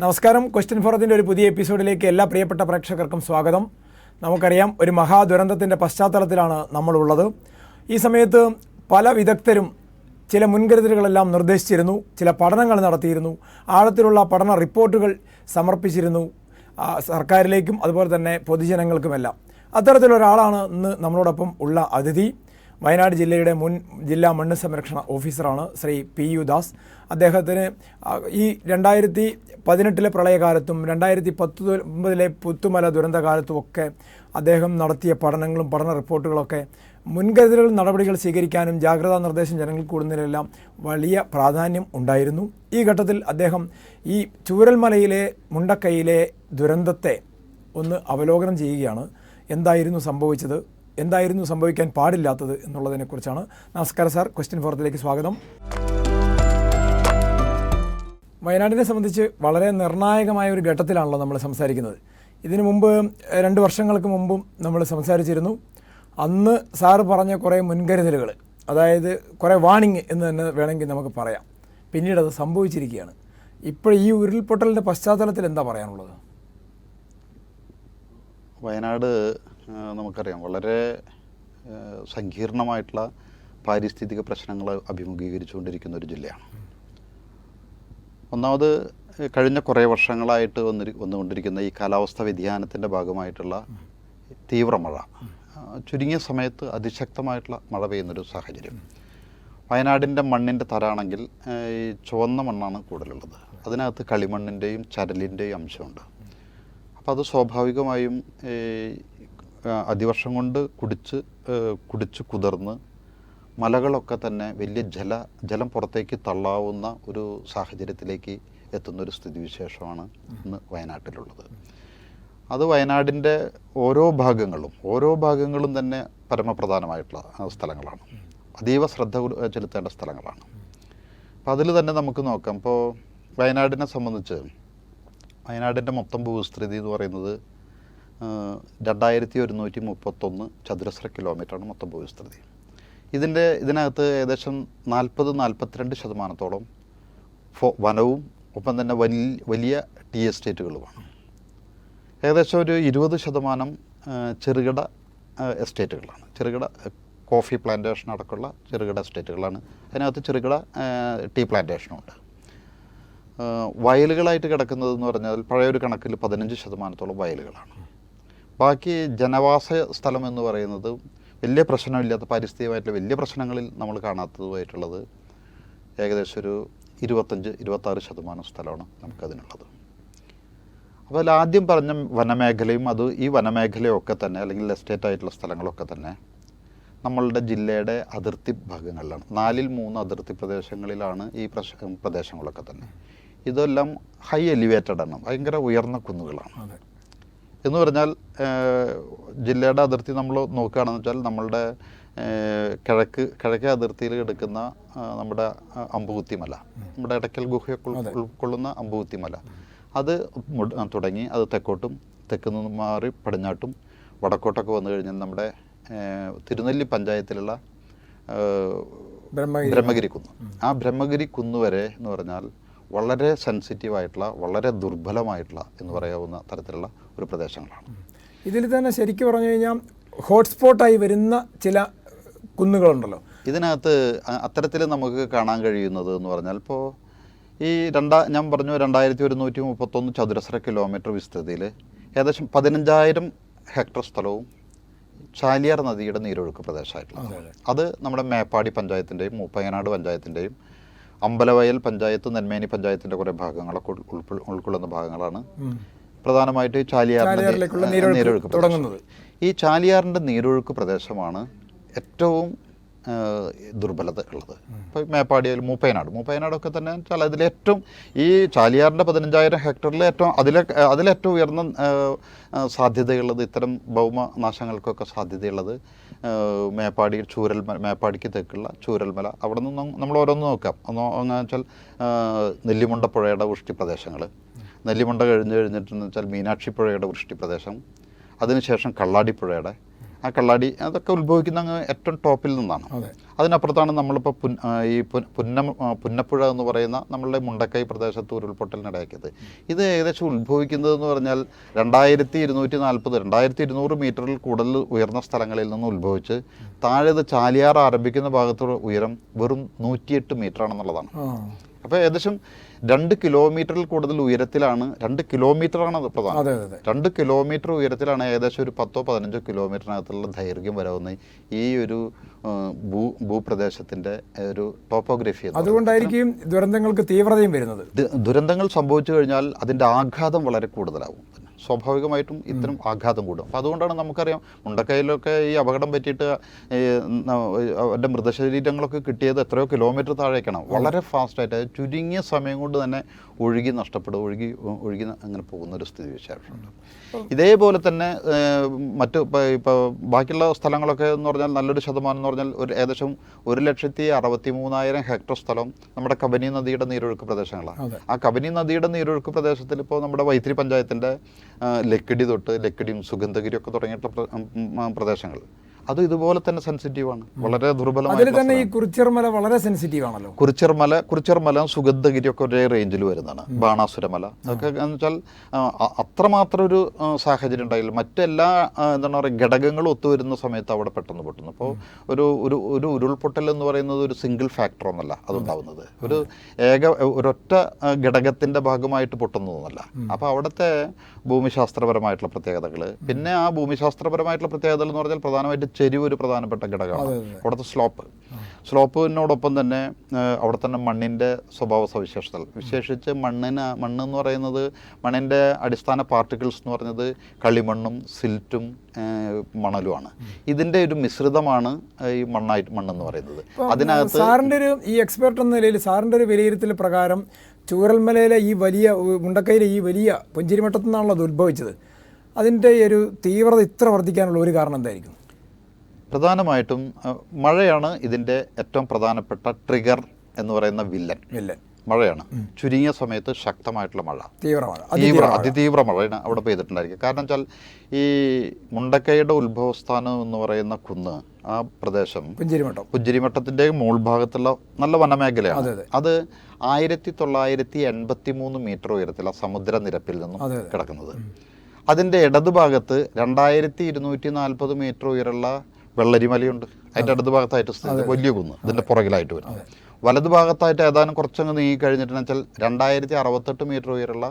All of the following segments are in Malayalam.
നമസ്കാരം. ക്വസ്റ്റ്യൻ ഫോറത്തിന്റെ ഒരു പുതിയ എപ്പിസോഡിലേക്ക് എല്ലാ പ്രിയപ്പെട്ട പ്രേക്ഷകർക്കും സ്വാഗതം. നമുക്കറിയാം ഒരു മഹാദുരന്തത്തിന്റെ പശ്ചാത്തലത്തിലാണ് നമ്മളുള്ളത്. ഈ സമയത്ത് പല വിദഗ്ധരും ചില മുൻകരുതലുകളെല്ലാം നിർദ്ദേശിച്ചിരുന്നു ചില പഠനങ്ങൾ നടത്തിയിരുന്നു ആഴത്തിലുള്ള പഠന റിപ്പോർട്ടുകൾ സമർപ്പിച്ചിരുന്നു സർക്കാരിലേക്കും അതുപോലെ തന്നെ പൊതുജനങ്ങൾക്കുമെല്ലാം. അത്തരത്തിലൊരാളാണ് ഇന്ന് നമ്മളോടൊപ്പം ഉള്ള അതിഥി. വയനാട് ജില്ലയുടെ മുൻ ജില്ലാ മണ്ണ് സംരക്ഷണ ഓഫീസറാണ് ശ്രീ പി യു ദാസ്. അദ്ദേഹത്തിന് ഈ രണ്ടായിരത്തി പതിനെട്ടിലെ പ്രളയകാലത്തും രണ്ടായിരത്തി പത്തൊമ്പതിലെ പുത്തുമല ദുരന്തകാലത്തും ഒക്കെ അദ്ദേഹം നടത്തിയ പഠനങ്ങളും പഠന റിപ്പോർട്ടുകളൊക്കെ മുൻകരുതലുകൾ നടപടികൾ സ്വീകരിക്കാനും ജാഗ്രതാ നിർദ്ദേശം ജനങ്ങൾക്ക് കൂടുന്നതിലെല്ലാം വലിയ പ്രാധാന്യം ഉണ്ടായിരുന്നു. ഈ ഘട്ടത്തിൽ അദ്ദേഹം ഈ ചൂരൽമലയിലെ മുണ്ടക്കൈയിലെ ദുരന്തത്തെ ഒന്ന് അവലോകനം ചെയ്യുകയാണ്. എന്തായിരുന്നു സംഭവിച്ചത്? എന്തായിരുന്നു സംഭവിക്കാൻ പാടില്ലാത്തത് എന്നുള്ളതിനെക്കുറിച്ചാണ് നമസ്കാരം സാർ. ക്വസ്റ്റ്യൻ ഫോറത്തിലേക്ക് സ്വാഗതം. വയനാടിനെ സംബന്ധിച്ച് വളരെ നിർണായകമായ ഒരു ഘട്ടത്തിലാണല്ലോ നമ്മൾ സംസാരിക്കുന്നത്. ഇതിനു മുമ്പ് രണ്ട് വർഷങ്ങൾക്ക് മുമ്പും നമ്മൾ സംസാരിച്ചിരുന്നു. അന്ന് സാറ് പറഞ്ഞ കുറേ മുൻകരുതലുകൾ അതായത് കുറേ വാണിംഗ് എന്ന് തന്നെ വേണമെങ്കിൽ നമുക്ക് പറയാം. പിന്നീട് അത് സംഭവിച്ചിരിക്കുകയാണ്. ഇപ്പോൾ ഈ ഉരുൾപൊട്ടലിന്റെ പശ്ചാത്തലത്തിൽ എന്താ പറയാനുള്ളത്? വയനാട് നമുക്കറിയാം. വളരെ സങ്കീർണമായിട്ടുള്ള പാരിസ്ഥിതിക പ്രശ്നങ്ങൾ അഭിമുഖീകരിച്ചുകൊണ്ടിരിക്കുന്ന ഒരു ജില്ലയാണ്. ഒന്നാമത് കഴിഞ്ഞ കുറേ വർഷങ്ങളായിട്ട് വന്നി വന്നുകൊണ്ടിരിക്കുന്ന ഈ കാലാവസ്ഥ വ്യതിയാനത്തിന്റെ ഭാഗമായിട്ടുള്ള തീവ്രമഴ മഴ ചുരുങ്ങിയ സമയത്ത് അതിശക്തമായിട്ടുള്ള മഴ പെയ്യുന്നൊരു സാഹചര്യം. വയനാടിന്റെ മണ്ണിന്റെ തരാണെങ്കിൽ ഈ ചുവന്ന മണ്ണാണ് കൂടുതലുള്ളത്. അതിനകത്ത് കളിമണ്ണിന്റെയും ചരലിന്റെയും അംശമുണ്ട്. അപ്പോൾ അത് സ്വാഭാവികമായും അതിവർഷം കൊണ്ട് കുടിച്ച് കുടിച്ച് കുതിർന്ന് മലകളൊക്കെ തന്നെ വലിയ ജല ജലം പുറത്തേക്ക് തള്ളാവുന്ന ഒരു സാഹചര്യത്തിലേക്ക് എത്തുന്ന ഒരു സ്ഥിതിവിശേഷമാണ് ഇന്ന് വയനാട്ടിലുള്ളത്. അത് വയനാടിന്റെ ഓരോ ഭാഗങ്ങളും ഓരോ ഭാഗങ്ങളും തന്നെ പരമപ്രധാനമായിട്ടുള്ള സ്ഥലങ്ങളാണ്. അതീവ ശ്രദ്ധ ചെലുത്തേണ്ട സ്ഥലങ്ങളാണ്. അപ്പോൾ അതിൽ തന്നെ നമുക്ക് നോക്കാം. ഇപ്പോൾ വയനാടിനെ സംബന്ധിച്ച് വയനാടിന്റെ മൊത്തം ഭൂവിസ്തൃതി എന്ന് പറയുന്നത് രണ്ടായിരത്തി ഒരുന്നൂറ്റി മുപ്പത്തൊന്ന് ചതുരശ്ര കിലോമീറ്ററാണ് മൊത്തം ഭൂവിസ്തൃതി. ഇതിന്റെ ഇതിനകത്ത് ഏകദേശം നാൽപ്പത് നാൽപ്പത്തിരണ്ട് ശതമാനത്തോളം ഫോ വനവും ഒപ്പം തന്നെ വലിയ വലിയ ടീ എസ്റ്റേറ്റുകളുമാണ്. ഏകദേശം ഒരു ഇരുപത് ശതമാനം ചെറുകിട എസ്റ്റേറ്റുകളാണ്. ചെറുകിട കോഫി പ്ലാന്റേഷൻ അടക്കമുള്ള ചെറുകിട എസ്റ്റേറ്റുകളാണ്. അതിനകത്ത് ചെറുകിട ടീ പ്ലാന്റേഷനും ഉണ്ട്. വയലുകളായിട്ട് കിടക്കുന്നതെന്ന് പറഞ്ഞാൽ പഴയൊരു കണക്കിൽ പതിനഞ്ച് ശതമാനത്തോളം വയലുകളാണ്. ബാക്കി ജനവാസ സ്ഥലം എന്ന് പറയുന്നത് വലിയ പ്രശ്നമില്ലാത്ത പാരിസ്ഥിതികമായിട്ടുള്ള വലിയ പ്രശ്നങ്ങളിൽ നമ്മൾ കാണാത്തതുമായിട്ടുള്ളത് ഏകദേശം ഒരു ഇരുപത്തഞ്ച് ഇരുപത്താറ് ശതമാനം സ്ഥലമാണ് നമുക്കതിനുള്ളത്. അപ്പോൾ അതിൽ ആദ്യം പറഞ്ഞ വനമേഖലയും അത് ഈ വനമേഖലയൊക്കെ തന്നെ അല്ലെങ്കിൽ എസ്റ്റേറ്റ് ആയിട്ടുള്ള സ്ഥലങ്ങളൊക്കെ തന്നെ നമ്മളുടെ ജില്ലയുടെ അതിർത്തി ഭാഗങ്ങളിലാണ്. നാലിൽ മൂന്ന് അതിർത്തി പ്രദേശങ്ങളിലാണ് ഈ പ്രദേശങ്ങളൊക്കെ തന്നെ. ഇതെല്ലാം ഹൈ എലിവേറ്റഡ് ആണ്. ഭയങ്കര ഉയർന്ന കുന്നുകളാണ്. എന്ന് പറഞ്ഞാൽ ജില്ലയുടെ അതിർത്തി നമ്മൾ നോക്കുകയാണെന്ന് വെച്ചാൽ നമ്മളുടെ കിഴക്ക് കിഴക്കേ അതിർത്തിയിൽ കിടക്കുന്ന നമ്മുടെ അമ്പുകുത്തിമല. അമ്പുകുത്തി മല നമ്മുടെ ഇടയ്ക്കൽ ഗുഹയെ. ഉൾക്കൊള്ളുന്ന അമ്പുകുത്തി മല അത് തുടങ്ങി അത് തെക്കോട്ടും തെക്ക് നിന്ന് മാറി പടിഞ്ഞാട്ടും വടക്കോട്ടൊക്കെ വന്നു കഴിഞ്ഞാൽ നമ്മുടെ തിരുനെല്ലി പഞ്ചായത്തിലുള്ള ബ്രഹ്മഗിരി. കുന്ന്. ആ ബ്രഹ്മഗിരി കുന്ന് വരെ എന്ന് പറഞ്ഞാൽ വളരെ സെൻസിറ്റീവായിട്ടുള്ള വളരെ ദുർബലമായിട്ടുള്ള എന്ന് പറയാവുന്ന തരത്തിലുള്ള ഒരു പ്രദേശങ്ങളാണ്. ഇതിൽ തന്നെ ശരിക്കും പറഞ്ഞു കഴിഞ്ഞാൽ ഹോട്ട്സ്പോട്ടായി വരുന്ന ചില കുന്നുകളുണ്ടല്ലോ. ഇതിനകത്ത് അത്തരത്തിൽ നമുക്ക് കാണാൻ കഴിയുന്നത് എന്ന് പറഞ്ഞാൽ ഇപ്പോൾ ഈ രണ്ടാ ഞാൻ പറഞ്ഞു രണ്ടായിരത്തി ഒരുന്നൂറ്റി മുപ്പത്തൊന്ന് ചതുരശ്ര കിലോമീറ്റർ വിസ്തൃതിയിൽ ഏകദേശം പതിനഞ്ചായിരം ഹെക്ടർ സ്ഥലവും ചാലിയാർ നദിയുടെ നീരൊഴുക്ക് പ്രദേശമായിട്ടുള്ള അതെ, നമ്മുടെ മേപ്പാടി പഞ്ചായത്തിന്റെയും മൂപ്പയനാട് പഞ്ചായത്തിന്റെയും അമ്പലവയൽ പഞ്ചായത്ത് നെന്മേനി പഞ്ചായത്തിന്റെ കുറേ ഭാഗങ്ങളൊക്കെ ഉൾക്കൊള്ളുന്ന ഭാഗങ്ങളാണ്. പ്രധാനമായിട്ട് ചാലിയാറിന്റെ നീരൊഴുക്ക് തുടങ്ങുന്നത്. ഈ ചാലിയാറിന്റെ നീരൊഴുക്ക് പ്രദേശമാണ് ഏറ്റവും ദുർബലത ഉള്ളത്. ഇപ്പോൾ മേപ്പാടിയിൽ മൂപ്പയനാട്. മൂപ്പയനാടൊക്കെ തന്നെ വെച്ചാൽ അതിലേറ്റവും ഈ ചാലിയാറിന്റെ പതിനഞ്ചായിരം ഹെക്ടറിൽ ഏറ്റവും അതിലെ അതിലേറ്റവും ഉയർന്ന സാധ്യതയുള്ളത് ഇത്തരം ഭൗമനാശങ്ങൾക്കൊക്കെ സാധ്യതയുള്ളത് മേപ്പാടി ചൂരൽ മേപ്പാടിക്ക് തെക്കുള്ള ചൂരൽമല അവിടെ നിന്ന് നമ്മൾ ഓരോന്ന് നോക്കാം. ഒന്ന് എന്ന് വെച്ചാൽ നെല്ലിമുണ്ടപ്പുഴയുടെ നെല്ലിമുണ്ട പുഴയുടെ വൃഷ്ടി പ്രദേശങ്ങൾ നെല്ലിമുണ്ട കഴിഞ്ഞ് കഴിഞ്ഞിട്ടെന്ന് വെച്ചാൽ മീനാക്ഷിപ്പുഴയുടെ വൃഷ്ടി പ്രദേശം അതിനുശേഷം കള്ളാടിപ്പുഴയുടെ ആ കള്ളാടി അതൊക്കെ ഉത്ഭവിക്കുന്ന അങ്ങ് ഏറ്റവും ടോപ്പിൽ നിന്നാണ്. അതെ. അതിനപ്പുറത്താണ് നമ്മളിപ്പോൾ പുൻ ഈ പുന്ന പുന്നം പുന്നപ്പുഴ എന്ന് പറയുന്ന നമ്മളുടെ മുണ്ടക്കൈ പ്രദേശത്ത് ഉരുൾപൊട്ടലിനിടയാക്കിയത്. ഇത് ഏകദേശം ഉത്ഭവിക്കുന്നത് എന്ന് പറഞ്ഞാൽ രണ്ടായിരത്തി ഇരുന്നൂറ്റി നാൽപ്പത് രണ്ടായിരത്തി ഇരുന്നൂറ് മീറ്ററിൽ കൂടുതൽ ഉയർന്ന സ്ഥലങ്ങളിൽ നിന്ന് ഉത്ഭവിച്ച് താഴെ ഇത് ചാലിയാർ ആരംഭിക്കുന്ന ഭാഗത്തുള്ള ഉയരം വെറും നൂറ്റിയെട്ട് മീറ്റർ ആണെന്നുള്ളതാണ് അപ്പോൾ ഏകദേശം രണ്ട് കിലോമീറ്ററിൽ കൂടുതൽ ഉയരത്തിലാണ് രണ്ട് കിലോമീറ്ററാണ് അത് പ്രധാനം. രണ്ട് കിലോമീറ്റർ ഉയരത്തിലാണ് ഏകദേശം ഒരു പത്തോ പതിനഞ്ചോ കിലോമീറ്ററിനകത്തുള്ള ദൈർഘ്യം വരാവുന്ന ഈ ഒരു ഭൂ ഭൂപ്രദേശത്തിന്റെ ഒരു ടോപ്പോഗ്രഫി അതുകൊണ്ടായിരിക്കും ദുരന്തങ്ങൾക്ക് തീവ്രതയും വരുന്നത്. ദുരന്തങ്ങൾ സംഭവിച്ചു കഴിഞ്ഞാൽ അതിന്റെ ആഘാതം വളരെ കൂടുതലാവും. സ്വാഭാവികമായിട്ടും ഇത്തരം ആഘാതം കൂടും. അപ്പോൾ അതുകൊണ്ടാണ് നമുക്കറിയാം മുണ്ടക്കൈയിലൊക്കെ ഈ അപകടം പറ്റിയിട്ട് അവരുടെ മൃതശരീരങ്ങളൊക്കെ കിട്ടിയത് എത്രയോ കിലോമീറ്റർ താഴേക്കാണ്. വളരെ ഫാസ്റ്റായിട്ട് ചുരുങ്ങിയ സമയം കൊണ്ട് തന്നെ ഒഴുകി നഷ്ടപ്പെടും ഒഴുകി ഒഴുകി അങ്ങനെ പോകുന്ന ഒരു സ്ഥിതി വിശേഷമുണ്ട്. ഇതേപോലെ തന്നെ മറ്റ് ഇപ്പോൾ ഇപ്പോൾ ബാക്കിയുള്ള സ്ഥലങ്ങളൊക്കെ എന്ന് പറഞ്ഞാൽ നല്ലൊരു ശതമാനം എന്ന് പറഞ്ഞാൽ ഒരു ഏകദേശം ഒരു ലക്ഷത്തി അറുപത്തി മൂന്നായിരം ഹെക്ടർ സ്ഥലം നമ്മുടെ കബനി നദിയുടെ നീരൊഴുക്ക് പ്രദേശങ്ങളാണ്. ആ കബനി നദിയുടെ നീരൊഴുക്ക് പ്രദേശത്തിൽ ഇപ്പോൾ നമ്മുടെ വൈത്തിരി പഞ്ചായത്തിന്റെ ലക്കിടി തൊട്ട് ലക്കിടിയും സുഗന്ധഗിരിയും ഒക്കെ തുടങ്ങിയിട്ടുള്ള പ്രദേശങ്ങൾ. അത് ഇതുപോലെ തന്നെ സെൻസിറ്റീവാണ് വളരെ അതിൽ തന്നെ ഈ കുറിച്ചിർമല വളരെ സെൻസിറ്റീവ് ആണല്ലോ. കുറിച്ചർമല കുറിച്ചർമല സുഗന്ധഗിരി ഒക്കെ ഒരേ റേഞ്ചിൽ വരുന്നതാണ്. ബാണാസുരമല അതൊക്കെ എന്ന് വെച്ചാൽ അത്രമാത്രം ഒരു സാഹചര്യം ഉണ്ടായില്ല. മറ്റെല്ലാ എന്താണ് പറയുക ഘടകങ്ങളും ഒത്തുവരുന്ന സമയത്ത് അവിടെ പെട്ടെന്ന് പൊട്ടുന്നു. അപ്പോൾ ഒരു ഒരു ഒരു ഉരുൾപൊട്ടൽ എന്ന് പറയുന്നത് ഒരു സിംഗിൾ ഫാക്ടർ ഒന്നല്ല അതുണ്ടാവുന്നത്. ഒരു ഏക ഒരൊറ്റ ഘടകത്തിന്റെ ഭാഗമായിട്ട് പൊട്ടുന്നതൊന്നല്ല. അപ്പോൾ അവിടുത്തെ ഭൂമിശാസ്ത്രപരമായിട്ടുള്ള പ്രത്യേകതകൾ പിന്നെ ആ ഭൂമിശാസ്ത്രപരമായിട്ടുള്ള പ്രത്യേകതകൾ എന്ന് പറഞ്ഞാൽ പ്രധാനമായിട്ട് ചെരിവ് ഒരു പ്രധാനപ്പെട്ട ഘടകമാണ്. അവിടുത്തെ സ്ലോപ്പ്. സ്ലോപ്പിനോടൊപ്പം തന്നെ അവിടെ തന്നെ മണ്ണിന്റെ സ്വഭാവ സവിശേഷതകൾ. വിശേഷിച്ച് മണ്ണിന് മണ്ണ് എന്ന് പറയുന്നത് മണ്ണിന്റെ അടിസ്ഥാന പാർട്ടിക്കിൾസ് എന്ന് പറഞ്ഞത് കളിമണ്ണും സിൽറ്റും മണലുമാണ്. ഇതിന്റെ ഒരു മിശ്രിതമാണ് ഈ മണ്ണായിട്ട് മണ്ണെന്ന് പറയുന്നത്. അതിനകത്ത് സാറിന്റെ ഒരു ഈ എക്സ്പെർട്ട് എന്ന നിലയിൽ സാറിന്റെ ഒരു വിലയിരുത്തൽ പ്രകാരം ചൂരൽമലയിലെ ഈ വലിയ മുണ്ടക്കൈയിലെ ഈ വലിയ പുഞ്ചിരിമട്ടത്തു നിന്നാണല്ലോ അത് ഉത്ഭവിച്ചത്. അതിന്റെ ഒരു തീവ്രത ഇത്ര വർദ്ധിക്കാനുള്ള ഒരു കാരണം എന്തായിരിക്കും? പ്രധാനമായിട്ടും മഴയാണ് ഇതിന്റെ ഏറ്റവും പ്രധാനപ്പെട്ട ട്രിഗർ എന്ന് പറയുന്ന വില്ലൻ. വില്ലൻ. മഴയാണ്. ചുരുങ്ങിയ സമയത്ത് ശക്തമായിട്ടുള്ള മഴ. തീവ്രമാണ് തീവ്ര അതിതീവ്ര മഴയാണ് അവിടെ പെയ്തിട്ടുണ്ടായിരിക്കും കാരണം വെച്ചാൽ ഈ മുണ്ടക്കൈയുടെ ഉത്ഭവസ്ഥാനം എന്ന് പറയുന്ന കുന്ന് ആ പ്രദേശം പുഞ്ചിരിമഠം. പുഞ്ചിരിമട്ടത്തിന്റെ മുൾഭാഗത്തുള്ള നല്ല വനമേഖലയാണ്. അതെ, ആയിരത്തി തൊള്ളായിരത്തി എൺപത്തി മൂന്ന് മീറ്റർ ഉയരത്തില സമുദ്രനിരപ്പിൽ നിന്നും. കിടക്കുന്നത്. അതിന്റെ ഇടതുഭാഗത്ത് രണ്ടായിരത്തി ഇരുന്നൂറ്റി നാൽപ്പത് മീറ്റർ ഉയരമുള്ള വെള്ളരിമലയുണ്ട്. അതിന്റെ ഇടതുഭാഗത്തായിട്ട് സ്ഥിതി വലിയ കുന്ന്. ഇതിന്റെ പുറകിലായിട്ട് വരും വലതുഭാഗത്തായിട്ട് ഏതാനും കുറച്ചങ്ങ് നീങ്ങി കഴിഞ്ഞിട്ടുണ്ടെന്ന് വെച്ചാൽ രണ്ടായിരത്തി അറുപത്തെട്ട് മീറ്റർ ഉയരമുള്ള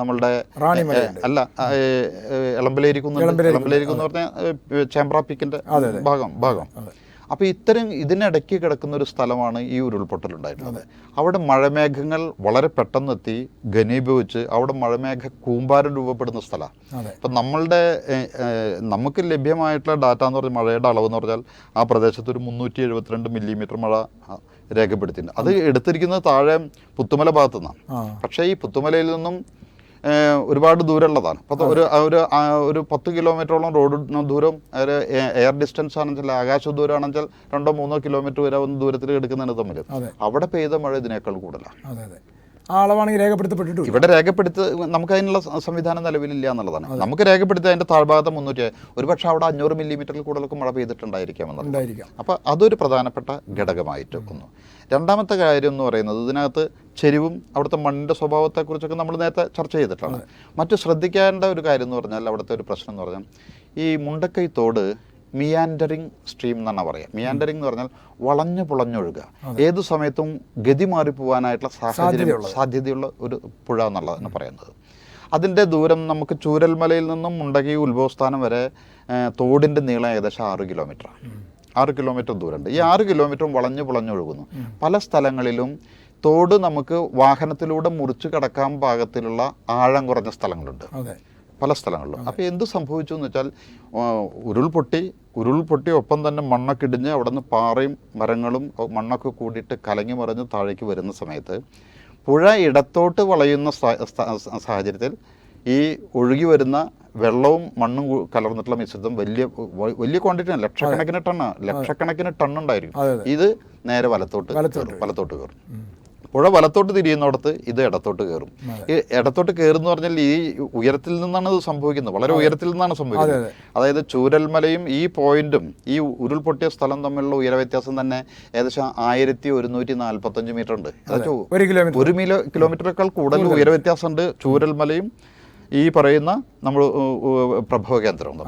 നമ്മളുടെ അല്ല എളമ്പലേരി എളമ്പലേരി പറഞ്ഞാൽ ചേമ്പ്ര പീക്കിന്റെ. ഭാഗം ഭാഗം. അപ്പോൾ ഇത്തരം ഇതിനിടയ്ക്ക് കിടക്കുന്ന ഒരു സ്ഥലമാണ് ഈ ഉരുൾപൊട്ടൽ ഉണ്ടായിട്ടുള്ളത് അവിടെ മഴമേഘങ്ങൾ വളരെ പെട്ടെന്നെത്തി ഘനീഭവിച്ച് അവിടെ മഴമേഘ കൂമ്പാരം രൂപപ്പെടുന്ന സ്ഥലമാണ് അപ്പം നമ്മളുടെ നമുക്ക് ലഭ്യമായിട്ടുള്ള ഡാറ്റ എന്ന് പറഞ്ഞാൽ മഴയുടെ അളവ് എന്ന് പറഞ്ഞാൽ ആ പ്രദേശത്ത് ഒരു മുന്നൂറ്റി എഴുപത്തിരണ്ട് മില്ലിമീറ്റർ മഴ രേഖപ്പെടുത്തിയിട്ടുണ്ട്. അത് എടുത്തിരിക്കുന്നത് താഴെ പുത്തുമല ഭാഗത്തു നിന്നാണ് പക്ഷേ ഈ പുത്തുമലയിൽ നിന്നും ഒരുപാട് ദൂരമുള്ളതാണ്. പത്ത് ഒരു ഒരു ഒരു പത്ത് കിലോമീറ്ററോളം റോഡ് ദൂരം ഒരു എയർ ഡിസ്റ്റൻസ് ആണെങ്കിൽ ആകാശ ദൂരം ആണെങ്കിൽ രണ്ടോ മൂന്നോ കിലോമീറ്റർ വരെ ഒന്ന് ദൂരത്തിൽ എടുക്കുന്നതിന് തമ്മിൽ അവിടെ പെയ്ത മഴ ഇതിനേക്കാൾ കൂടുതലാണ്. ആ അളവാണെങ്കിൽ രേഖപ്പെടുത്തപ്പെട്ടിട്ടുണ്ട് ഇവിടെ രേഖപ്പെടുത്ത നമുക്ക് അതിനുള്ള സംവിധാനം നിലവിലില്ല എന്നുള്ളതാണ്. നമുക്ക് രേഖപ്പെടുത്തി അതിന്റെ താഴ്ഭാഗത്ത് മുന്നൂറ്റി ഒരുപക്ഷെ അവിടെ അഞ്ഞൂറ് മില്ലിമീറ്ററിൽ കൂടുതലൊക്കെ മഴ പെയ്തിട്ടുണ്ടായിരിക്കാം എന്നുള്ളത്. അപ്പോൾ അതൊരു പ്രധാനപ്പെട്ട ഘടകമായിട്ട് ഒന്ന് രണ്ടാമത്തെ കാര്യം എന്ന് പറയുന്നത് ഇതിനകത്ത് ചെരിവും അവിടുത്തെ മണ്ണിന്റെ സ്വഭാവത്തെക്കുറിച്ചൊക്കെ നമ്മൾ നേരത്തെ ചർച്ച ചെയ്തിട്ടാണ്. മറ്റു ശ്രദ്ധിക്കേണ്ട ഒരു കാര്യം എന്ന് പറഞ്ഞാൽ അവിടുത്തെ ഒരു പ്രശ്നം എന്ന് പറഞ്ഞാൽ ഈ മുണ്ടക്കൈ തോട് മിയാൻഡറിങ് സ്ട്രീം എന്നാണ് പറയുക. മിയാൻഡറിങ് എന്ന് പറഞ്ഞാൽ വളഞ്ഞു പുളഞ്ഞൊഴുകുക. ഏത് സമയത്തും ഗതി മാറിപ്പോവാനായിട്ടുള്ള സാഹചര്യം. സാധ്യതയുള്ള. ഒരു പുഴ എന്നുള്ളതാണ് പറയുന്നത്. അതിന്റെ ദൂരം നമുക്ക് ചൂരൽമലയിൽ നിന്നും മുണ്ടകി ഉത്ഭവസ്ഥാനം വരെ തോടിന്റെ നീളം ഏകദേശം ആറ് കിലോമീറ്റർ ആറ് കിലോമീറ്റർ ദൂരമുണ്ട്. ഈ ആറ് കിലോമീറ്ററും വളഞ്ഞു പുളഞ്ഞൊഴുകുന്നു. പല സ്ഥലങ്ങളിലും തോട് നമുക്ക് വാഹനത്തിലൂടെ മുറിച്ചു കടക്കാൻ പാകത്തിലുള്ള ആഴം കുറഞ്ഞ സ്ഥലങ്ങളുണ്ട്. പല സ്ഥലങ്ങളിലും. അപ്പോൾ എന്ത് സംഭവിച്ചു എന്ന് വെച്ചാൽ ഉരുൾപൊട്ടി ഉരുൾപൊട്ടി ഒപ്പം തന്നെ മണ്ണൊക്കെ ഇടിഞ്ഞ് അവിടെ നിന്ന് പാറയും മരങ്ങളും മണ്ണൊക്കെ കൂടിയിട്ട് കലങ്ങി മറിഞ്ഞ് താഴേക്ക് വരുന്ന സമയത്ത് പുഴ ഇടത്തോട്ട് വളയുന്ന സാഹചര്യത്തിൽ ഈ ഒഴുകി വരുന്ന വെള്ളവും മണ്ണും കലർന്നിട്ടുള്ള മിശ്രിതം വലിയ വലിയ ക്വാണ്ടിറ്റി ലക്ഷക്കണക്കിന് ടണ്ണാണ് ലക്ഷക്കണക്കിന് ടണ്ണുണ്ടായിരിക്കും. ഇത് നേരെ വലത്തോട്ട് വലത്തോട്ട് കയറും പുഴ വലത്തോട്ട് തിരിയുന്നിടത്ത് ഇത് ഇടത്തോട്ട് കയറും. ഈ ഇടത്തോട്ട് കയറുന്ന പറഞ്ഞാൽ ഈ ഉയരത്തിൽ നിന്നാണ് ഇത് സംഭവിക്കുന്നത്. വളരെ ഉയരത്തിൽ നിന്നാണ് സംഭവിക്കുന്നത്. അതായത് ചൂരൽമലയും ഈ പോയിന്റും ഈ ഉരുൾപൊട്ടിയ സ്ഥലം തമ്മിലുള്ള ഉയര വ്യത്യാസം തന്നെ ഏകദേശം ആയിരത്തി ഒരുന്നൂറ്റി നാൽപ്പത്തഞ്ച് മീറ്റർ ഉണ്ട് ഒരു കിലോമീറ്റർ. ഒരു മിലോ കിലോമീറ്ററേക്കാൾ കൂടുതൽ ഉയര വ്യത്യാസമുണ്ട് ചൂരൽമലയും ഈ പറയുന്ന നമ്മൾ പ്രഭവ കേന്ദ്രം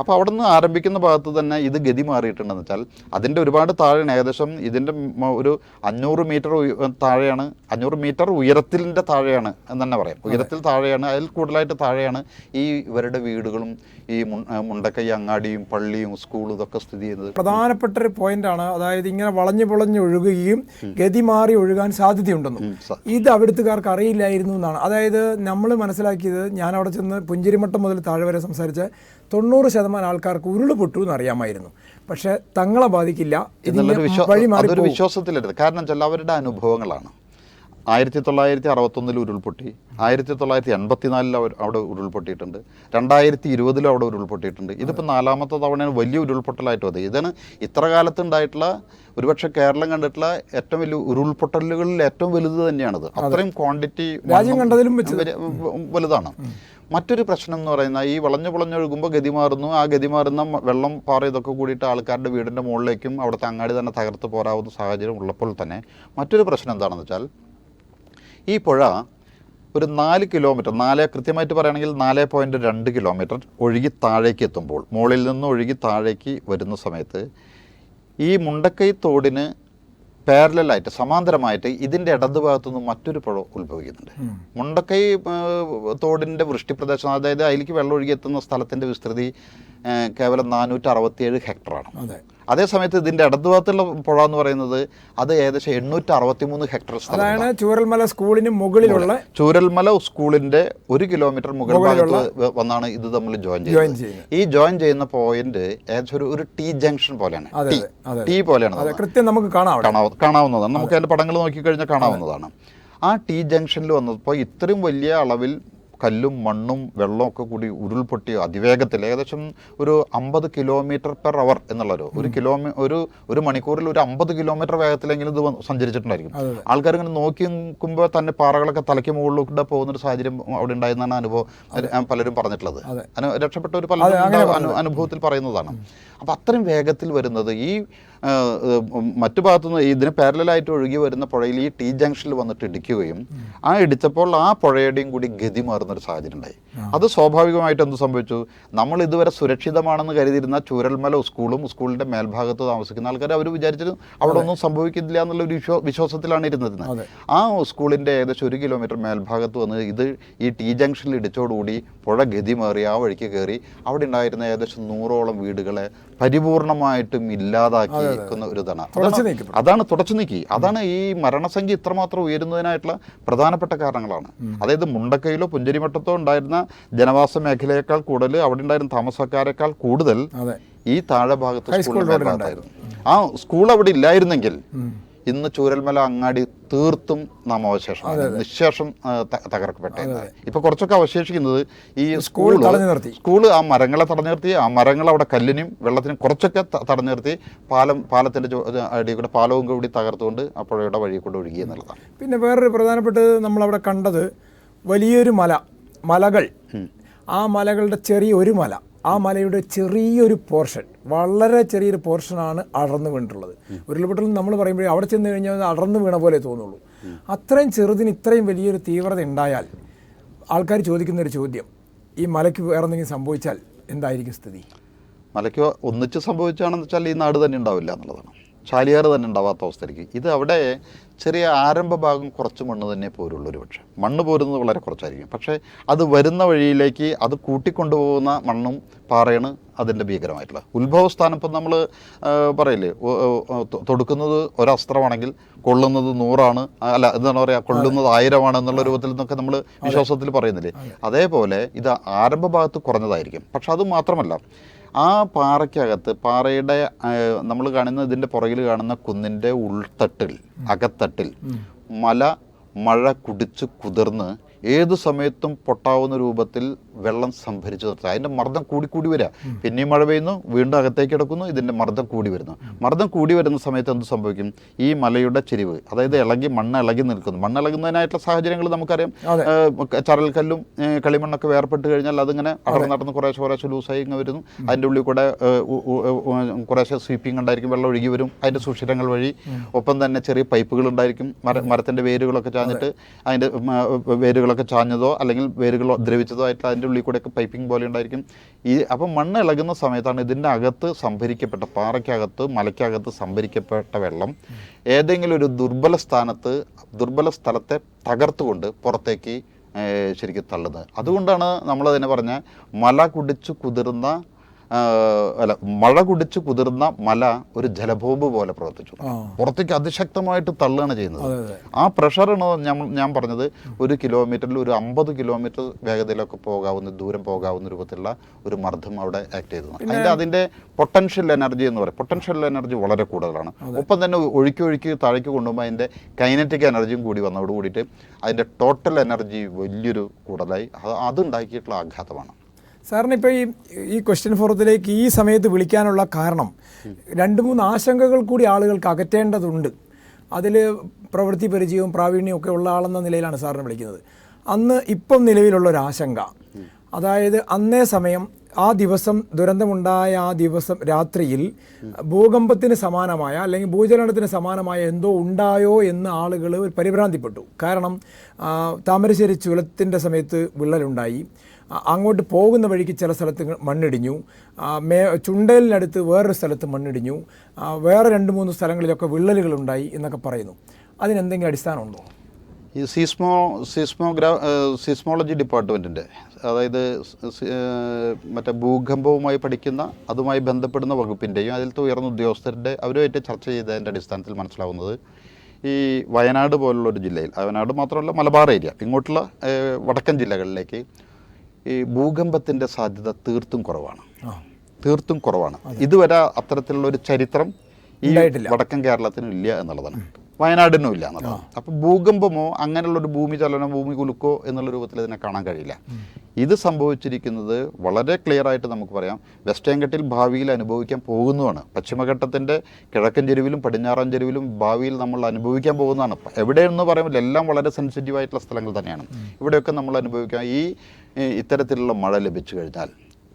അപ്പോൾ അവിടെ നിന്ന് ആരംഭിക്കുന്ന ഭാഗത്ത് തന്നെ ഇത് ഗതി മാറിയിട്ടുണ്ടെന്ന് വെച്ചാൽ അതിന്റെ ഒരുപാട് താഴെയാണ്. ഏകദേശം ഇതിന്റെ ഒരു അഞ്ഞൂറ് മീറ്റർ താഴെയാണ്. അഞ്ഞൂറ് മീറ്റർ ഉയരത്തിന്റെ താഴെയാണ് എന്ന് തന്നെ പറയാം. ഉയരത്തിൽ താഴെയാണ് അതിൽ കൂടുതലായിട്ട് താഴെയാണ് ഈ ഇവരുടെ വീടുകളും ഈ മുണ്ടക്കൈ അങ്ങാടിയും പള്ളിയും സ്കൂളും ഇതൊക്കെ സ്ഥിതി ചെയ്യുന്നത്. പ്രധാനപ്പെട്ട ഒരു പോയിന്റാണ്. അതായത് ഇങ്ങനെ വളഞ്ഞു പൊളഞ്ഞ് ഒഴുകുകയും ഗതി മാറി ഒഴുകാൻ സാധ്യതയുണ്ടെന്നും. ഇത് അവിടുത്തുകാർക്ക് അറിയില്ലായിരുന്നു എന്നാണ്. അതായത് നമ്മൾ മനസ്സിലാക്കിയത് ഞാൻ അവിടെ ചെന്ന് പുഞ്ചിരിമട്ടം മുതൽ താഴെ വരെ സംസാരിച്ച തൊണ്ണൂറ് ശതമാനം ആൾക്കാർക്ക് ഉരുൾ പൊട്ടു എന്ന് അറിയാമായിരുന്നു. പക്ഷെ തങ്ങളെ ബാധിക്കില്ല. വഴി മാറി വിശ്വാസത്തിലെടുത്ത് കാരണം വെച്ചാൽ അവരുടെ അനുഭവങ്ങളാണ്. ആയിരത്തി തൊള്ളായിരത്തി അറുപത്തൊന്നിൽ ഉരുൾപൊട്ടി ആയിരത്തി തൊള്ളായിരത്തി എൺപത്തിനാലിൽ അവർ അവിടെ ഉരുൾപൊട്ടിയിട്ടുണ്ട് രണ്ടായിരത്തി ഇരുപതിലും അവിടെ ഉരുൾപൊട്ടിയിട്ടുണ്ട്. ഇതിപ്പോൾ നാലാമത്തെ തവണയാണ് വലിയ ഉരുൾപൊട്ടലായിട്ട് വന്നത്. ഇതാണ് ഇത്ര കാലത്തുണ്ടായിട്ടുള്ള ഒരുപക്ഷെ കേരളം കണ്ടിട്ടുള്ള ഏറ്റവും വലിയ ഉരുൾപൊട്ടലുകളിൽ ഏറ്റവും വലുത് തന്നെയാണത്. അത്രയും ക്വാണ്ടിറ്റി രാജ്യം കണ്ടതിലും വലുതാണ്. മറ്റൊരു പ്രശ്നം എന്ന് പറയുന്നത് ഈ വളഞ്ഞു പുളഞ്ഞൊഴുകുമ്പോൾ ഗതി മാറുന്നു. ആ ഗതി മാറുന്ന വെള്ളം പാറ ഇതൊക്കെ കൂടിയിട്ട് ആൾക്കാരുടെ വീടിന്റെ മുകളിലേക്കും അവിടുത്തെ അങ്ങാടി തന്നെ തകർത്ത് പോരാവുന്ന സാഹചര്യം ഉള്ളപ്പോൾ തന്നെ മറ്റൊരു പ്രശ്നം എന്താണെന്ന് വെച്ചാൽ ഈ പുഴ ഒരു നാല് കിലോമീറ്റർ നാല് കൃത്യമായിട്ട് പറയുകയാണെങ്കിൽ നാല് പോയിന്റ് രണ്ട് കിലോമീറ്റർ ഒഴുകി താഴേക്ക് എത്തുമ്പോൾ മുകളിൽ നിന്ന് ഒഴുകി താഴേക്ക് വരുന്ന സമയത്ത് ഈ മുണ്ടക്കൈ തോടിന് പാരലായിട്ട് സമാന്തരമായിട്ട് ഇതിന്റെ ഇടതുഭാഗത്തു നിന്ന് മറ്റൊരു പുഴ ഉത്ഭവിക്കുന്നുണ്ട്. മുണ്ടക്കൈ തോടിന്റെ വൃഷ്ടിപ്രദേശം അതായത് അതിലേക്ക് വെള്ളം ഒഴുകി എത്തുന്ന സ്ഥലത്തിന്റെ വിസ്തൃതി കേവലം നാനൂറ്റി അറുപത്തിയേഴ് ഹെക്ടറാണ് അതെ അതേ സമയത്ത് ഇതിന്റെ ഇടതുഭാഗത്തുള്ള പുഴ എന്ന് പറയുന്നത് അത് ഏകദേശം എണ്ണൂറ്റി അറുപത്തി മൂന്ന് ഹെക്ടർ സ്ഥലമാണ് അതാണ് ചൂരൽമല സ്കൂളിന് മുകളിലുള്ള ചൂരൽമല സ്കൂളിന്റെ ഒരു കിലോമീറ്റർ മുകൾ ഭാഗത്ത് വന്നാണ് ഇത് തമ്മിൽ ജോയിൻ ചെയ്യുന്നത്. ഈ ജോയിൻ ചെയ്യുന്ന പോയിന്റ് ഏകദേശം ഒരു ഒരു ടി ജംഗ്ഷൻ പോലെയാണ്. ടീ പോലെയാണ് കൃത്യം നമുക്ക് കാണാം കാണാവുന്നതാണ്. നമുക്ക് അതിന്റെ പടങ്ങൾ നോക്കിക്കഴിഞ്ഞാൽ കാണാവുന്നതാണ്. ആ ടി ജംഗ്ഷനിൽ വന്നപ്പോൾ ഇത്രയും വലിയ അളവിൽ കല്ലും മണ്ണും വെള്ളവും ഒക്കെ കൂടി ഉരുൾപൊട്ടി അതിവേഗത്തിൽ ഏകദേശം ഒരു അമ്പത് കിലോമീറ്റർ പെർ അവർ എന്നുള്ളൊരു ഒരു കിലോമീ ഒരു ഒരു മണിക്കൂറിൽ ഒരു അമ്പത് കിലോമീറ്റർ വേഗത്തിലെങ്കിലും ഇത് സഞ്ചരിച്ചിട്ടുണ്ടായിരിക്കും. ആൾക്കാർ ഇങ്ങനെ നോക്കി നിൽക്കുമ്പോൾ തന്നെ പാറകളൊക്കെ തലയ്ക്ക് മുകളിലൂടെ പോകുന്ന ഒരു സാഹചര്യം അവിടെ ഉണ്ടായിരുന്നാണ് അനുഭവം പലരും പറഞ്ഞിട്ടുള്ളത്. അതെ. രക്ഷപ്പെട്ട ഒരു പല അനുഭവത്തിൽ പറയുന്നതാണ്. അപ്പം അത്രയും വേഗത്തിൽ വരുന്നത് ഈ മറ്റു ഭാഗത്തുനിന്ന് ഇതിന് പാരലായിട്ട് ഒഴുകി വരുന്ന പുഴയിൽ ഈ ടി ജംഗ്ഷനിൽ വന്നിട്ട് ഇടിക്കുകയും ആ ഇടിച്ചപ്പോൾ ആ പുഴയുടെയും കൂടി ഗതി മാറുന്ന ഒരു സാഹചര്യം ഉണ്ടായി അത് സ്വാഭാവികമായിട്ട് എന്ത് സംഭവിച്ചു? നമ്മൾ ഇതുവരെ സുരക്ഷിതമാണെന്ന് കരുതിയിരുന്ന ചൂരൽമല സ്കൂളും സ്കൂളിന്റെ മേൽഭാഗത്ത് താമസിക്കുന്ന ആൾക്കാർ അവർ വിചാരിച്ചത് അവിടെ ഒന്നും സംഭവിക്കുന്നില്ല എന്നുള്ള ഒരു വിശ്വാ വിശ്വാസത്തിലാണ് ഇരുന്നത്. ആ സ്കൂളിന്റെ ഏകദേശം ഒരു കിലോമീറ്റർ മേൽഭാഗത്ത് വന്ന് ഇത് ഈ ടി ജംഗ്ഷനിൽ ഇടിച്ചോടുകൂടി പുഴ ഗതി മാറി ആ വഴിക്ക് കയറി അവിടെ ഉണ്ടായിരുന്ന ഏകദേശം നൂറോളം വീടുകളെ പരിപൂർണമായിട്ടും ഇല്ലാതാക്കി വെക്കുന്ന ഒരു ഇതാണ്. അതാണ്- തുടച്ചു നീക്കി. അതാണ് ഈ മരണസംഖ്യ ഇത്രമാത്രം ഉയരുന്നതിനായിട്ടുള്ള പ്രധാനപ്പെട്ട കാരണങ്ങളാണ്. അതായത് മുണ്ടക്കയിലോ പുഞ്ചരിമട്ടത്തോ ഉണ്ടായിരുന്ന ജനവാസ മേഖലയേക്കാൾ കൂടുതൽ അവിടെ ഉണ്ടായിരുന്ന താമസക്കാരെക്കാൾ കൂടുതൽ ഈ താഴെ ഭാഗത്ത് സ്കൂൾ സ്കൂളിന്റെ ആ സ്കൂൾ അവിടെ ഇല്ലായിരുന്നെങ്കിൽ ഇന്ന് ചൂരൽമല അങ്ങാടി തീർത്തും നാമാവശേഷം നിശേഷം തകർക്കപ്പെട്ടത് ഇപ്പൊ കുറച്ചൊക്കെ അവശേഷിക്കുന്നത് ഈ സ്കൂൾ സ്കൂൾ ആ മരങ്ങളെ തടഞ്ഞു നിർത്തി ആ മരങ്ങൾ അവിടെ കല്ലിനും വെള്ളത്തിനും കുറച്ചൊക്കെ തടഞ്ഞു നിർത്തി പാലം പാലത്തിന്റെ അടി അടിയിൽ കൂടെ പാലവും കൂടി തകർത്തുകൊണ്ട് ആ പുഴയുടെ വഴി കൂടെ ഒഴുകി എന്നുള്ളതാണ്. പിന്നെ വേറൊരു പ്രധാനപ്പെട്ടത് നമ്മളവിടെ കണ്ടത് വലിയൊരു മല മലകൾ. ആ മലകളുടെ ചെറിയ ഒരു മല. ആ മലയുടെ ചെറിയൊരു പോർഷൻ വളരെ ചെറിയൊരു പോർഷനാണ് അടർന്നു വീണിട്ടുള്ളത്. ഉരുൾപൊട്ടൽ നമ്മൾ പറയുമ്പോഴേ അവിടെ ചെന്ന് കഴിഞ്ഞാൽ അടർന്നു വീണ പോലെ തോന്നുള്ളൂ. അത്രയും ചെറുതിന് ഇത്രയും വലിയൊരു തീവ്രത ഉണ്ടായാൽ ആൾക്കാർ ചോദിക്കുന്ന ഒരു ചോദ്യം ഈ മലയ്ക്ക് വേറെ എന്തെങ്കിലും സംഭവിച്ചാൽ എന്തായിരിക്കും സ്ഥിതി? മലയ്ക്ക് ഒന്നിച്ച് സംഭവിച്ചാണെന്ന് വെച്ചാൽ ഈ നാട് തന്നെ ഉണ്ടാവില്ല എന്നുള്ളതാണ്. ചാലിയാറ് തന്നെ ഉണ്ടാവാത്ത അവസ്ഥയിലേക്ക്. ഇത് അവിടെ ചെറിയ ആരംഭ ഭാഗം കുറച്ച് മണ്ണ് തന്നെ പോരുള്ളൂ ഒരു പക്ഷേ മണ്ണ് പോരുന്നത് വളരെ കുറച്ചായിരിക്കും. പക്ഷേ അത് വരുന്ന വഴിയിലേക്ക് അത് കൂട്ടിക്കൊണ്ടുപോകുന്ന മണ്ണും പാറയാണ് അതിന്റെ ഭീകരമായിട്ടുള്ള ഉത്ഭവസ്ഥാനം ഇപ്പം നമ്മൾ പറയില്ലേ തൊടുക്കുന്നത് ഒരസ്ത്രമാണെങ്കിൽ കൊള്ളുന്നത് നൂറാണ്. അല്ല എന്താണ് പറയുക കൊള്ളുന്നത് ആയിരമാണ് എന്നുള്ള രൂപത്തിൽ നിന്നൊക്കെ നമ്മൾ വിശ്വാസത്തിൽ പറയുന്നില്ലേ? അതേപോലെ ഇത് ആരംഭ ഭാഗത്ത് കുറഞ്ഞതായിരിക്കും. പക്ഷെ അത് മാത്രമല്ല ആ പാറയ്ക്കകത്ത് പാറയുടെ നമ്മൾ കാണുന്ന ഇതിന്റെ പുറകിൽ കാണുന്ന കുന്നിന്റെ ഉൾത്തട്ടിൽ അകത്തട്ടിൽ മല മഴ കുടിച്ച് കുതിർന്ന് ഏത് സമയത്തും പൊട്ടാവുന്ന രൂപത്തിൽ വെള്ളം സംഭരിച്ചു നിർത്തുക. അതിന്റെ മർദ്ദം കൂടി കൂടി വരിക പിന്നെയും മഴ പെയ്യുന്നു വീണ്ടും അകത്തേക്ക് കിടക്കുന്നു ഇതിന്റെ മർദ്ദം കൂടി വരുന്നു. മർദ്ദം കൂടി വരുന്ന സമയത്ത് എന്ത് സംഭവിക്കും? ഈ മലയുടെ ചെരിവ് അതായത് ഇളകി മണ്ണ് ഇളകി നിൽക്കുന്നു. മണ്ണ് ഇളകുന്നതിനായിട്ടുള്ള സാഹചര്യങ്ങൾ നമുക്കറിയാം. ചരൽക്കല്ലും കളിമണ്ണൊക്കെ വേർപെട്ട് കഴിഞ്ഞാൽ അതിങ്ങനെ അടർന്ന് നടന്ന് കുറേശ്ശെ കുറേശ്ശെ ലൂസായി ഇങ്ങനെ വരുന്നു. അതിന്റെ ഉള്ളിൽ കൂടെ കുറേശ്ശെ സ്വീപ്പിംഗ് ഉണ്ടായിരിക്കും വെള്ളം ഒഴുകി വരും. അതിന്റെ സുഷിരങ്ങൾ വഴി ഒപ്പം തന്നെ ചെറിയ പൈപ്പുകൾ ഉണ്ടായിരിക്കും. മര മരത്തിന്റെ വേരുകളൊക്കെ ചാഞ്ഞിട്ട് അതിന്റെ ആ, വേരുകളൊക്കെ ചാഞ്ഞതോ അല്ലെങ്കിൽ വേരുകളോ ദ്രവിച്ചതോ ആയിട്ടുള്ള അതിന്റെ ഉള്ളിൽ കൂടെയൊക്കെ പൈപ്പിംഗ് പോലെ ഉണ്ടായിരിക്കും. ഈ അപ്പം മണ്ണ് ഇളകുന്ന സമയത്താണ് ഇതിന്റെ അകത്ത് സംഭരിക്കപ്പെട്ട പാറയ്ക്കകത്ത് മലയ്ക്കകത്ത് സംഭരിക്കപ്പെട്ട വെള്ളം ഏതെങ്കിലും ഒരു ദുർബല സ്ഥാനത്ത് ദുർബല സ്ഥലത്തെ തകർത്തുകൊണ്ട് പുറത്തേക്ക് ശരിക്കും തള്ളുന്നത്. അതുകൊണ്ടാണ് നമ്മളതിനെ പറഞ്ഞ മല കുടിച്ചു കുതിർന്ന അല്ല മഴ കുടിച്ച് കുതിർന്ന മല ഒരു ജലബോംബ് പോലെ പ്രവർത്തിച്ചു. പുറത്തേക്ക് അതിശക്തമായിട്ട് തള്ളുകയാണ് ചെയ്യുന്നത്. ആ പ്രഷർ ആണ് ഞാൻ പറഞ്ഞത് ഒരു കിലോമീറ്ററിൽ ഒരു അമ്പത് കിലോമീറ്റർ വേഗതയിലൊക്കെ പോകാവുന്ന ദൂരം പോകാവുന്ന രൂപത്തിലുള്ള ഒരു മർദ്ദം അവിടെ ആക്ട് ചെയ്തത് അതിന്റെ അതിന്റെ പൊട്ടൻഷ്യൽ എനർജി എന്ന് പറയും. പൊട്ടൻഷ്യൽ എനർജി വളരെ കൂടുതലാണ്. ഒപ്പം തന്നെ ഒഴുക്കി ഒഴുക്കി താഴേക്ക് കൊണ്ടുപോകുമ്പോൾ അതിന്റെ കൈനറ്റിക് എനർജിയും കൂടി വന്നതോട് കൂടിയിട്ട് അതിന്റെ ടോട്ടൽ എനർജി വലിയൊരു കൂടുതലായി. അത് അതുണ്ടാക്കിയിട്ടുള്ള ആഘാതമാണ്. സാറിന് ഇപ്പോൾ ഈ ഈ ക്വസ്റ്റ്യൻ ഫോറത്തിലേക്ക് ഈ സമയത്ത് വിളിക്കാനുള്ള കാരണം രണ്ട് മൂന്ന് ആശങ്കകൾ കൂടി ആളുകൾക്ക് അകറ്റേണ്ടതുണ്ട്. അതിൽ പ്രവൃത്തി പരിചയവും പ്രാവീണ്യവും ഒക്കെ ഉള്ള ആളെന്ന നിലയിലാണ് സാറിനെ വിളിക്കുന്നത്. അന്ന് ഇപ്പം നിലവിലുള്ള ഒരു ആശങ്ക അതായത് അന്നേ സമയം ആ ദിവസം ദുരന്തമുണ്ടായ ആ ദിവസം രാത്രിയിൽ ഭൂകമ്പത്തിന് സമാനമായ അല്ലെങ്കിൽ ഭൂചലനത്തിന് സമാനമായ എന്തോ ഉണ്ടായോ എന്ന് ആളുകൾ പരിഭ്രാന്തിപ്പെട്ടു. കാരണം താമരശ്ശേരി ചുരത്തിന്റെ സമയത്ത് വിള്ളലുണ്ടായി. അങ്ങോട്ട് പോകുന്ന വഴിക്ക് ചില സ്ഥലത്ത് മണ്ണിടിഞ്ഞു. മേ ചുണ്ടലിനടുത്ത് വേറൊരു സ്ഥലത്ത് മണ്ണിടിഞ്ഞു. വേറെ രണ്ട് മൂന്ന് സ്ഥലങ്ങളിലൊക്കെ വിള്ളലുകളുണ്ടായി എന്നൊക്കെ പറയുന്നു. അതിനെന്തെങ്കിലും അടിസ്ഥാനമുണ്ടോ ഈ സീസ്മോ സീസ്മോഗ്രാ സീസ്മോളജി ഡിപ്പാർട്ട്മെന്റിന്റെ അതായത് മറ്റേ ഭൂകമ്പവുമായി പഠിക്കുന്ന അതുമായി ബന്ധപ്പെടുന്ന വകുപ്പിന്റെയും അതിലത്തെ ഉയർന്ന ഉദ്യോഗസ്ഥരുടെ അവരുമായിട്ട് ചർച്ച ചെയ്തതിന്റെ അടിസ്ഥാനത്തിൽ മനസ്സിലാവുന്നത് ഈ വയനാട് പോലുള്ള ഒരു ജില്ലയിൽ. വയനാട് മാത്രമല്ല മലബാർ ഏരിയ. ഇങ്ങോട്ടുള്ള വടക്കൻ ജില്ലകളിലേക്ക് ഈ ഭൂകമ്പത്തിന്റെ സാധ്യത തീർത്തും കുറവാണ്. തീർത്തും കുറവാണ്. ഇതുവരെ അത്തരത്തിലുള്ള ഒരു ചരിത്രം ഈ വടക്കൻ കേരളത്തിനും ഇല്ല എന്നുള്ളതാണ്. വയനാടിനും ഇല്ല എന്നുള്ളതാണ്. അപ്പോൾ ഭൂകമ്പമോ അങ്ങനെയുള്ള ഒരു ഭൂമി ചലനം ഭൂമി കുലുക്കോ എന്നുള്ള രൂപത്തിൽ ഇതിനെ കാണാൻ കഴിയില്ല. ഇത് സംഭവിച്ചിരിക്കുന്നത് വളരെ ക്ലിയർ ആയിട്ട് നമുക്ക് പറയാം. വെസ്റ്റേൺ ഘട്ടിൽ ഭാവിയിൽ അനുഭവിക്കാൻ പോകുന്നതാണ്. പശ്ചിമഘട്ടത്തിന്റെ കിഴക്കൻ ചെരുവിലും പടിഞ്ഞാറൻ ചെരുവിലും ഭാവിയിൽ നമ്മൾ അനുഭവിക്കാൻ പോകുന്നതാണ്. എവിടെയെന്ന് പറയുമ്പോൾ എല്ലാം വളരെ സെൻസിറ്റീവ് ആയിട്ടുള്ള സ്ഥലങ്ങൾ തന്നെയാണ്. ഇവിടെയൊക്കെ നമ്മൾ അനുഭവിക്കാം. ഈ ഈ ഇത്തരത്തിലുള്ള മഴ ലഭിച്ചു കഴിഞ്ഞാൽ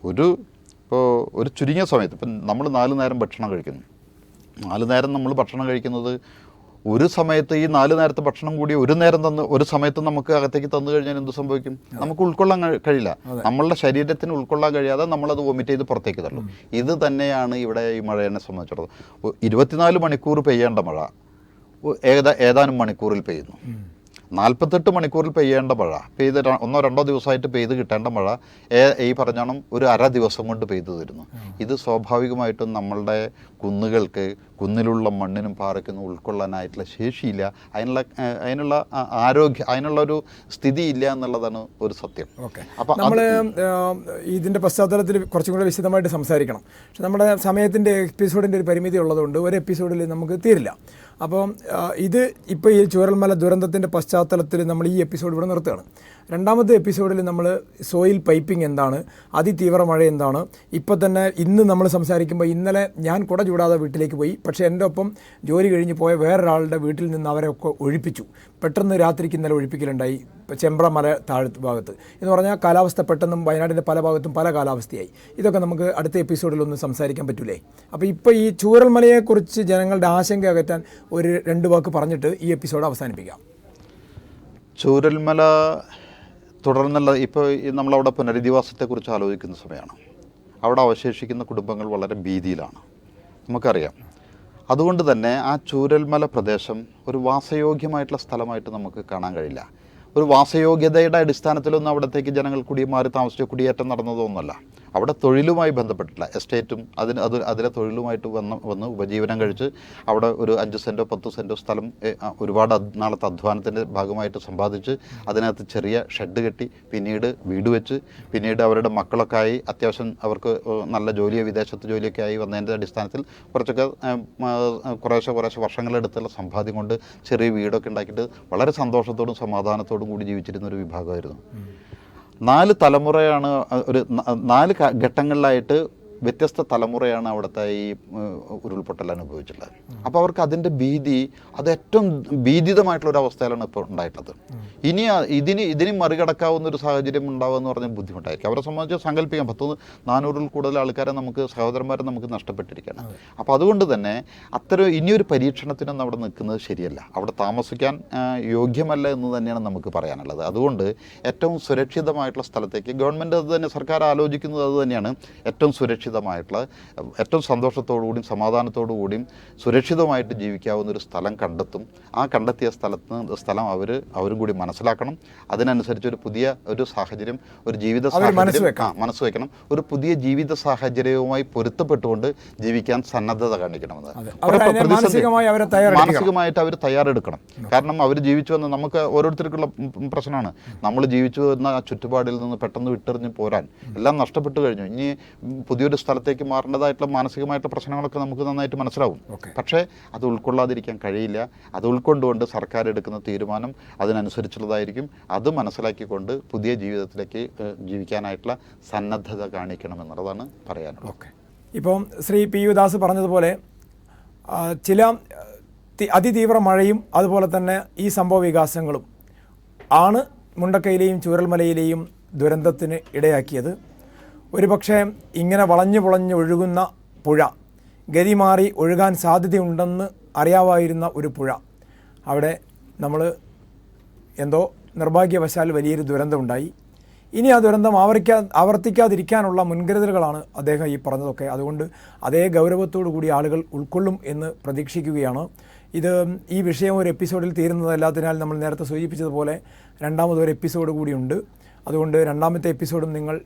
ഒരു ഇപ്പോൾ ഒരു ചുരുങ്ങിയ സമയത്ത് ഇപ്പം നമ്മൾ നാല് നേരം ഭക്ഷണം കഴിക്കുന്നു. നാല് നേരം നമ്മൾ ഭക്ഷണം കഴിക്കുന്നത് ഒരു സമയത്ത് ഈ നാല് നേരത്തെ ഭക്ഷണം കൂടി ഒരു നേരം തന്ന് ഒരു സമയത്ത് നമുക്ക് അകത്തേക്ക് തന്നു കഴിഞ്ഞാൽ എന്ത് സംഭവിക്കും? നമുക്ക് ഉൾക്കൊള്ളാൻ കഴി- കഴിയില്ല. നമ്മളുടെ ശരീരത്തിന് ഉൾക്കൊള്ളാൻ കഴിയാതെ നമ്മളത് വോമിറ്റ് ചെയ്ത് പുറത്തേക്ക് തള്ളും. ഇത് തന്നെയാണ് ഇവിടെ ഈ മഴയെ സംബന്ധിച്ചിടത്തോളം. ഇരുപത്തിനാല് മണിക്കൂർ പെയ്യേണ്ട മഴ. ഏതാ ഏതാനും മണിക്കൂറിൽ പെയ്യുന്നു. നാൽപ്പത്തെട്ട് മണിക്കൂറിൽ പെയ്യേണ്ട മഴ. പെയ്ത് ഒന്നോ രണ്ടോ ദിവസമായിട്ട് പെയ്ത് കിട്ടേണ്ട മഴ ഈ പറഞ്ഞോണം ഒരു അര ദിവസം കൊണ്ട് പെയ്തു തരുന്നു. ഇത് സ്വാഭാവികമായിട്ടും നമ്മളുടെ കുന്നുകൾക്ക് കുന്നിലുള്ള മണ്ണിനും പാറയ്ക്കൊന്നും ഉൾക്കൊള്ളാനായിട്ടുള്ള ശേഷിയില്ല. അതിനുള്ള അതിനുള്ള ആരോഗ്യ അതിനുള്ള ഒരു സ്ഥിതി ഇല്ല എന്നുള്ളതാണ് ഒരു സത്യം. ഓക്കെ. അപ്പം നമ്മൾ ഇതിന്റെ പശ്ചാത്തലത്തിൽ കുറച്ചും കൂടെ വിശദമായിട്ട് സംസാരിക്കണം. പക്ഷെ നമ്മുടെ സമയത്തിന്റെ എപ്പിസോഡിന്റെ ഒരു പരിമിതി ഉള്ളതുകൊണ്ട് ഒരു എപ്പിസോഡിൽ നമുക്ക് തീരില്ല. അപ്പോൾ ഇത് ഇപ്പോൾ ഈ ചൂരൽമല ദുരന്തത്തിന്റെ പശ്ചാത്തലത്തിൽ നമ്മൾ ഈ എപ്പിസോഡ് ഇവിടെ നിർത്തുകയാണ്. രണ്ടാമത്തെ എപ്പിസോഡിൽ നമ്മൾ സോയിൽ പൈപ്പിംഗ് എന്താണ് അതിതീവ്ര മഴ എന്താണ് ഇപ്പോൾ തന്നെ ഇന്ന് നമ്മൾ സംസാരിക്കുമ്പോൾ ഇന്നലെ ഞാൻ കുട ചൂടാതെ വീട്ടിലേക്ക് പോയി പക്ഷേ എന്റെ ഒപ്പം ജോലി കഴിഞ്ഞ് പോയ വേറൊരാളുടെ വീട്ടിൽ നിന്ന് അവരെ ഒക്കെ ഒഴിപ്പിച്ചു. പെട്ടെന്ന് രാത്രിക്ക് ഇന്നലെ ഒഴിപ്പിക്കലുണ്ടായി ചെമ്പ്ര മല താഴത്ത് ഭാഗത്ത്. എന്ന് പറഞ്ഞാൽ കാലാവസ്ഥ പെട്ടെന്നും വയനാടിന്റെ പല ഭാഗത്തും പല കാലാവസ്ഥയായി. ഇതൊക്കെ നമുക്ക് അടുത്ത എപ്പിസോഡിലൊന്നും സംസാരിക്കാൻ പറ്റൂലേ? അപ്പോൾ ഇപ്പോൾ ഈ ചൂരൽമലയെക്കുറിച്ച് ജനങ്ങളുടെ ആശങ്ക അകറ്റാൻ ഒരു രണ്ട് വാക്ക് പറഞ്ഞിട്ട് ഈ എപ്പിസോഡ് അവസാനിപ്പിക്കാം. ചൂരൽമല തുടർന്നുള്ള ഇപ്പോൾ നമ്മളവിടെ പുനരധിവാസത്തെക്കുറിച്ച് ആലോചിക്കുന്ന സമയമാണ്. അവിടെ അവശേഷിക്കുന്ന കുടുംബങ്ങൾ വളരെ ഭീതിയിലാണ്. നമുക്കറിയാം. അതുകൊണ്ട് തന്നെ ആ ചൂരൽമല പ്രദേശം ഒരു വാസയോഗ്യമായിട്ടുള്ള സ്ഥലമായിട്ട് നമുക്ക് കാണാൻ കഴിയില്ല. ഒരു വാസയോഗ്യതയുടെ അടിസ്ഥാനത്തിലൊന്നും അവിടത്തേക്ക് ജനങ്ങൾ കുടിമാറി താമസിച്ച് കുടിയേറ്റം നടന്നതൊന്നുമല്ല. അവിടെ തൊഴിലുമായി ബന്ധപ്പെട്ടില്ല എസ്റ്റേറ്റും അതിന് അത് അതിലെ തൊഴിലുമായിട്ട് വന്ന് വന്ന് ഉപജീവനം കഴിച്ച് അവിടെ ഒരു അഞ്ച് സെന്റോ പത്ത് സെന്റോ സ്ഥലം ഒരുപാട് നാളത്തെ അധ്വാനത്തിന്റെ ഭാഗമായിട്ട് സമ്പാദിച്ച് അതിനകത്ത് ചെറിയ ഷെഡ് കെട്ടി പിന്നീട് വീട് വെച്ച് പിന്നീട് അവരുടെ മക്കളൊക്കെ ആയി അത്യാവശ്യം അവർക്ക് നല്ല ജോലിയോ വിദേശത്ത് ജോലിയൊക്കെ ആയി വന്നതിന്റെ അടിസ്ഥാനത്തിൽ കുറച്ചൊക്കെ കുറേശ്ശെ കുറേശ്ശെ വർഷങ്ങളെടുത്തുള്ള സമ്പാദ്യം കൊണ്ട് ചെറിയ വീടൊക്കെ ഉണ്ടാക്കിയിട്ട് വളരെ സന്തോഷത്തോടും സമാധാനത്തോടും കൂടി ജീവിച്ചിരുന്ന ഒരു വിഭാഗമായിരുന്നു. നാല് തലമുറയാണ് ഒരു നാല് ഘട്ടങ്ങളിലായിട്ട് വ്യത്യസ്ത തലമുറയാണ് അവിടുത്തെ ഈ ഉരുൾപൊട്ടൽ അനുഭവിച്ചിട്ടുള്ളത്. അപ്പോൾ അവർക്ക് അതിന്റെ ഭീതി അത് ഏറ്റവും ഭീതിതമായിട്ടുള്ള ഒരു അവസ്ഥയിലാണ് ഇപ്പോൾ ഉണ്ടായിട്ടുള്ളത്. ഇനി ഇതിന് ഇതിന് മറികടക്കാവുന്ന ഒരു സാഹചര്യം ഉണ്ടാവുക എന്ന് പറഞ്ഞാൽ ബുദ്ധിമുട്ടായിരിക്കും. അവരെ സംബന്ധിച്ച് സങ്കല്പിക്കാം. പത്ത് നാനൂറിൽ കൂടുതൽ ആൾക്കാരെ നമുക്ക് സഹോദരന്മാരെ നമുക്ക് നഷ്ടപ്പെട്ടിരിക്കുകയാണ്. അപ്പോൾ അതുകൊണ്ട് തന്നെ അത്തരം ഇനിയൊരു പരീക്ഷണത്തിനൊന്നും അവിടെ നിൽക്കുന്നത് ശരിയല്ല. അവിടെ താമസിക്കാൻ യോഗ്യമല്ല എന്ന് തന്നെയാണ് നമുക്ക് പറയാനുള്ളത്. അതുകൊണ്ട് ഏറ്റവും സുരക്ഷിതമായിട്ടുള്ള സ്ഥലത്തേക്ക് ഗവൺമെന്റ് അത് തന്നെ സർക്കാർ ആലോചിക്കുന്നത് അത് തന്നെയാണ്. ഏറ്റവും സുരക്ഷിതമായിട്ടുള്ള ഏറ്റവും സന്തോഷത്തോടു കൂടിയും സമാധാനത്തോടു കൂടിയും സുരക്ഷിതമായിട്ട് ജീവിക്കാവുന്ന ഒരു സ്ഥലം കണ്ടെത്തും. ആ കണ്ടെത്തിയ സ്ഥലത്ത് സ്ഥലം അവർ അവരും കൂടി മനസ്സിലാക്കണം. അതിനനുസരിച്ച് ഒരു പുതിയ ഒരു സാഹചര്യം ഒരു ജീവിത സാഹചര്യം. മനസ്സ് വെക്കണം. ഒരു പുതിയ ജീവിത സാഹചര്യവുമായി പൊരുത്തപ്പെട്ടുകൊണ്ട് ജീവിക്കാൻ സന്നദ്ധത കാണിക്കണമെന്ന്. മാനസികമായിട്ട് അവർ തയ്യാറെടുക്കണം. കാരണം അവർ ജീവിച്ചു വന്ന നമുക്ക് ഓരോരുത്തർക്കുള്ള പ്രശ്നമാണ്. നമ്മൾ ജീവിച്ചു വന്ന ആ ചുറ്റുപാടിൽ നിന്ന് പെട്ടെന്ന് വിട്ടെറിഞ്ഞ് പോരാൻ എല്ലാം നഷ്ടപ്പെട്ടു കഴിഞ്ഞു. ഇനി ഉം പുതിയൊരു സ്ഥലത്തേക്ക് മാറേണ്ടതായിട്ടുള്ള മാനസികമായിട്ടുള്ള പ്രശ്നങ്ങളൊക്കെ നമുക്ക് നന്നായിട്ട് മനസ്സിലാവും. പക്ഷേ അത് ഉൾക്കൊള്ളാതിരിക്കാൻ കഴിയില്ല. അത് ഉൾക്കൊണ്ടുകൊണ്ട് സർക്കാർ എടുക്കുന്ന തീരുമാനം അതിനനുസരിച്ചുള്ളതായിരിക്കും. അത് മനസ്സിലാക്കിക്കൊണ്ട് പുതിയ ജീവിതത്തിലേക്ക് ജീവിക്കാനായിട്ടുള്ള സന്നദ്ധത കാണിക്കണം എന്നുള്ളതാണ് പറയാനുള്ളത്. ഓക്കെ. ഇപ്പം ശ്രീ പി യു ദാസ് പറഞ്ഞതുപോലെ ചില അതിതീവ്ര മഴയും അതുപോലെ തന്നെ ഈ സംഭവ വികാസങ്ങളും ആണ് മുണ്ടക്കയിലെയും ചൂരൽമലയിലെയും ദുരന്തത്തിന് ഇടയാക്കിയത്. ഒരുപക്ഷെ ഇങ്ങനെ വളഞ്ഞു പുളഞ്ഞ് ഒഴുകുന്ന പുഴ. ഗതി മാറി ഒഴുകാൻ സാധ്യതയുണ്ടെന്ന് അറിയാമായിരുന്ന ഒരു പുഴ. അവിടെ നമ്മൾ എന്തോ നിർഭാഗ്യവശാൽ വലിയൊരു ദുരന്തമുണ്ടായി. ഇനി ആ ദുരന്തം ആവർത്തിക്കാ ആവർത്തിക്കാതിരിക്കാനുള്ള മുൻകരുതലുകളാണ് അദ്ദേഹം ഈ പറഞ്ഞതൊക്കെ. അതുകൊണ്ട് അതേ ഗൗരവത്തോടു കൂടി ആളുകൾ ഉൾക്കൊള്ളും എന്ന് പ്രതീക്ഷിക്കുകയാണ്. ഇത് ഈ വിഷയം ഒരു എപ്പിസോഡിൽ തീരുന്നതല്ലാത്തതിനാൽ നമ്മൾ നേരത്തെ സൂചിപ്പിച്ചതുപോലെ രണ്ടാമതൊരു എപ്പിസോഡ് കൂടിയുണ്ട് അതുകൊണ്ട് രണ്ടാമത്തെ എപ്പിസോഡും നിങ്ങൾ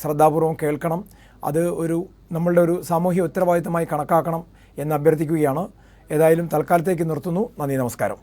ശ്രദ്ധാപൂർവം കേൾക്കണം. അത് ഒരു നമ്മളുടെ ഒരു സാമൂഹ്യ ഉത്തരവാദിത്തമായി കണക്കാക്കണം എന്ന് അഭ്യർത്ഥിക്കുകയാണ്. ഏതായാലും തൽക്കാലത്തേക്ക് നിർത്തുന്നു. നന്ദി നമസ്കാരം.